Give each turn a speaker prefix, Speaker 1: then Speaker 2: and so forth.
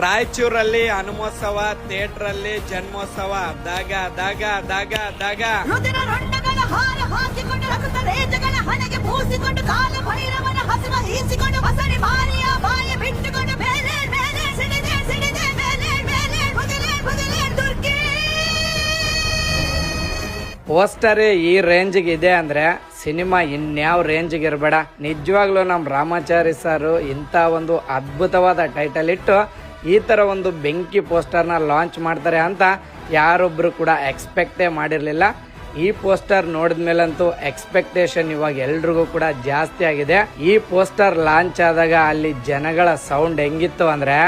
Speaker 1: ರಾಯಚೂರಲ್ಲಿ ಹನುಮೋತ್ಸವ theatre ಅಲ್ಲಿ ಜನ್ಮೋತ್ಸವ, ದಾಗ ದಾಗ ದಾಗ ದಾಗ.
Speaker 2: ಹಾರ ಹಾಕಿಕೊಂಡು ರಕ್ತ ರೇಜಗಳ ಹಣೆಗೆ ಪೂಸಿಕೊಂಡು ಕಾಲ ಭೈರವನ ಹಸಿವ ಈಸಿಕೊಂಡು ಬಸರಿ ಮಾರಿಯ
Speaker 1: ಪೋಸ್ಟರ್ ಈ ರೇಂಜ್ಗೆ ಇದೆ ಅಂದ್ರೆ ಸಿನಿಮಾ ಇನ್ಯಾವ ರೇಂಜ್ಗೆ ಇರಬೇಡ. ನಿಜವಾಗ್ಲೂ ನಮ್ಮ ರಾಮಾಚಾರಿ ಸಾರು ಇಂತ ಒಂದು ಅದ್ಭುತವಾದ ಟೈಟಲ್ ಇಟ್ಟು ಈ ತರ ಒಂದು ಬೆಂಕಿ ಪೋಸ್ಟರ್ನ ಲಾಂಚ್ ಮಾಡ್ತಾರೆ ಅಂತ ಯಾರೊಬ್ರು ಕೂಡ ಎಕ್ಸ್ಪೆಕ್ಟೇ ಮಾಡಿರಲಿಲ್ಲ. ಈ ಪೋಸ್ಟರ್ ನೋಡಿದ ಮೇಲಂತೂ ಎಕ್ಸ್ಪೆಕ್ಟೇಷನ್ ಇವಾಗ ಎಲ್ರಿಗೂ ಕೂಡ ಜಾಸ್ತಿ ಆಗಿದೆ. ಈ ಪೋಸ್ಟರ್ ಲಾಂಚ್ ಆದಾಗ ಅಲ್ಲಿ ಜನಗಳ ಸೌಂಡ್ ಹೆಂಗಿತ್ತು ಅಂದ್ರೆ